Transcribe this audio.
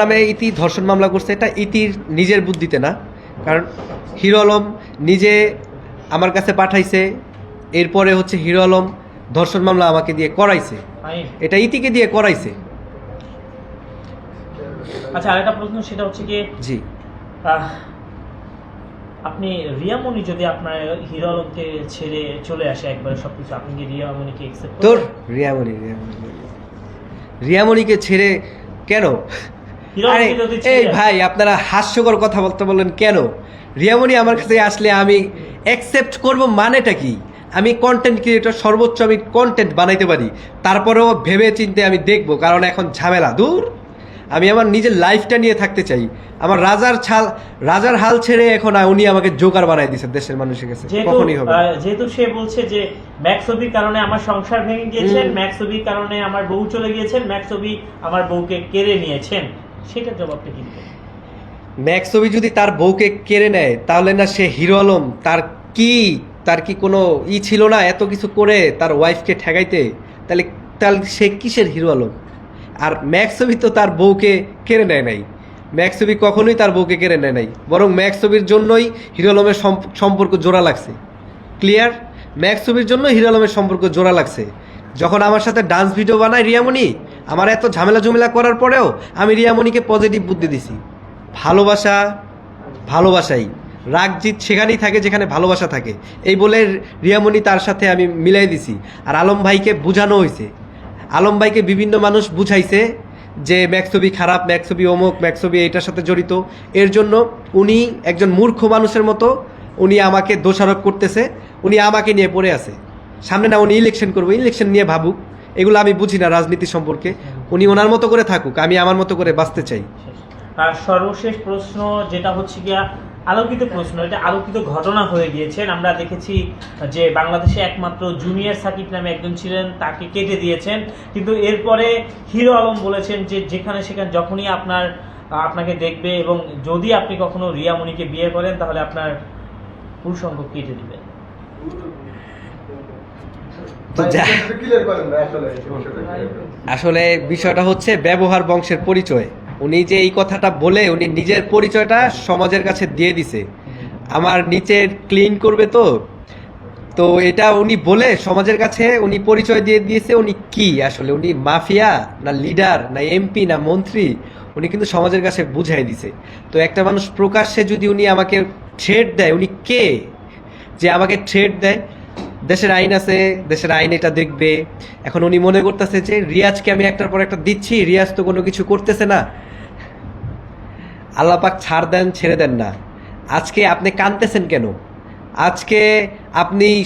নামে ইতি ধর্ষণ মামলা করছে এটা ইতির নিজের বুদ্ধিতে না। কারণ হিরো আলম নিজে আমার কাছে পাঠাইছে এরপরে হচ্ছে হিরো আলম ধর্ষণ মামলা আমাকে দিয়ে করাইছে। এটা ইতিকে দিয়ে করাইছে। আচ্ছা আরেকটা প্রশ্ন সেটা হচ্ছে কি জি। আপনি রিয়ামণি যদি আপনার হিরো আলমকে ছেড়ে চলে আসে একবারে সবকিছু আপনি কি রিয়ামণিকে একসেপ্ট তোর রিয়ামণি রিয়ামণি। রিয়ামণিকে ছেড়ে কেন? আরে এই ভাই আপনারা হাস্যকর কথা বলতে বললেন কেন? রিয়ামণি আমার কাছে আসলে আমি অ্যাকসেপ্ট করব মানেটা কি? আমি কন্টেন্ট ক্রিয়েটর সর্বোচ্চ আমি কন্টেন্ট বানাইতে পারি। তারপরেও ভেবে চিনতে আমি দেখব কারণ এখন ঝামেলা দূর। আমি আমার নিজের লাইফটা নিয়ে থাকতে চাই। আমার রাজার ছাল রাজার হাল ছেড়ে এখন উনি আমাকে জোকার বানাই দিয়েছে দেশের মানুষের কাছে। কখনই হবে যেহেতু সে বলছে যে ম্যাক্সবির কারণে আমার সংসার ভেঙে গিয়েছেন ম্যাক্সবির কারণে আমার বউ চলে গিয়েছেন ম্যাক্সবি আমার বউকে কেড়ে নিয়েছেন। সেটার জবাবটা কি দিবেন? ম্যাক্স ছবি যদি তার বউকে কেড়ে নেয়, তাহলে না সে হিরো আলম, তার কি তার কি কোনো ই ছিল না এত কিছু করে তার ওয়াইফকে ঠেকাইতে? তাহলে তাহলে সে কিসের হিরো আলম? আর ম্যাক্স ছবি তো তার বউকে কেড়ে নেয় নাই। ম্যাক্স ছবি কখনোই তার বউকে কেড়ে নেয় নাই। বরং ম্যাক্স ছবির জন্যই হিরো আলমের সম্পর্ক জোড়া লাগছে। ক্লিয়ার? ম্যাক্স ছবির জন্য হিরো আলমের সম্পর্ক জোড়া লাগছে। যখন আমার সাথে ডান্স ভিডিও বানায় রিয়ামণি আমার এত ঝামেলা ঝুমেলা করার পরেও আমি রিয়ামণিকে পজিটিভ বুদ্ধি দিছি। ভালোবাসা, ভালোবাসাই। রাগ জিত সেখানেই থাকে যেখানে ভালোবাসা থাকে। এই বলে রিয়ামণি তার সাথে আমি মিলাই দিছি। আর আলম ভাইকে বোঝানো হয়েছে আলম ভাইকে বিভিন্ন মানুষ বুঝাইছে যে ম্যাক্সবি খারাপ ম্যাক্সবি অমুক ম্যাক্সবি এটার সাথে জড়িত। এর জন্য উনি একজন মূর্খ মানুষের মতো উনি আমাকে দোষারোপ করতেছে। উনি আমাকে নিয়ে পড়ে আছে। সামনে না উনি ইলেকশন করব ইলেকশন নিয়ে ভাবুক। এগুলো আমি বুঝি না রাজনীতি সম্পর্কে। উনি ওনার মতো করে থাকুক, আমি আমার মতো করে বাঁচতে চাই। আর সর্বশেষ প্রশ্ন যেটা হচ্ছে গিয়া, আলোকিত প্রশ্ন, এটা আলোকিত ঘটনা হয়ে গিয়েছেন আমরা দেখেছি যে বাংলাদেশে একমাত্র জুনিয়র সাকিব নামে একজন ছিলেন, তাকে কেটে দিয়েছেন। কিন্তু এরপরে হিরো আলম বলেছেন যে যেখানে সেখানে যখনই আপনার, আপনাকে দেখবে এবং যদি আপনি কখনো রিয়ামণিকে বিয়ে করেন, তাহলে আপনার পুরুষঙ্গ কেটে দিবে তো যা- আসলে বিষয়টা হচ্ছে ব্যবহার বংশের পরিচয়। উনি যে এই কথাটা বলে উনি নিজের পরিচয়টা সমাজের কাছে দিয়ে দিছে। আমার নিচের ক্লিন করবে তো? তো এটা উনি বলে সমাজের কাছে উনি পরিচয় দিয়ে দিয়েছে উনি কি? আসলে উনি মাফিয়া না লিডার না এমপি না মন্ত্রী উনি কিন্তু সমাজের কাছে বুঝাই দিছে। তো একটা মানুষ প্রকাশ্যে যদি উনি আমাকে থ্রেড দেয় উনি কে? যে আমাকে থ্রেড দেয় দেশের আইন আছে, দেশের আইন এটা দেখবে। এখন উনি মনে করতেছে যে, রিয়াজকে আমি একটার পর একটা দিচ্ছি, রিয়াজ তো কোনো কিছু করতেছে না। আল্লাপাক ছাড় দেন, ছেড়ে দেন না। আজকে আপনি কাঁদতেছেন কেন? আজকে আপনি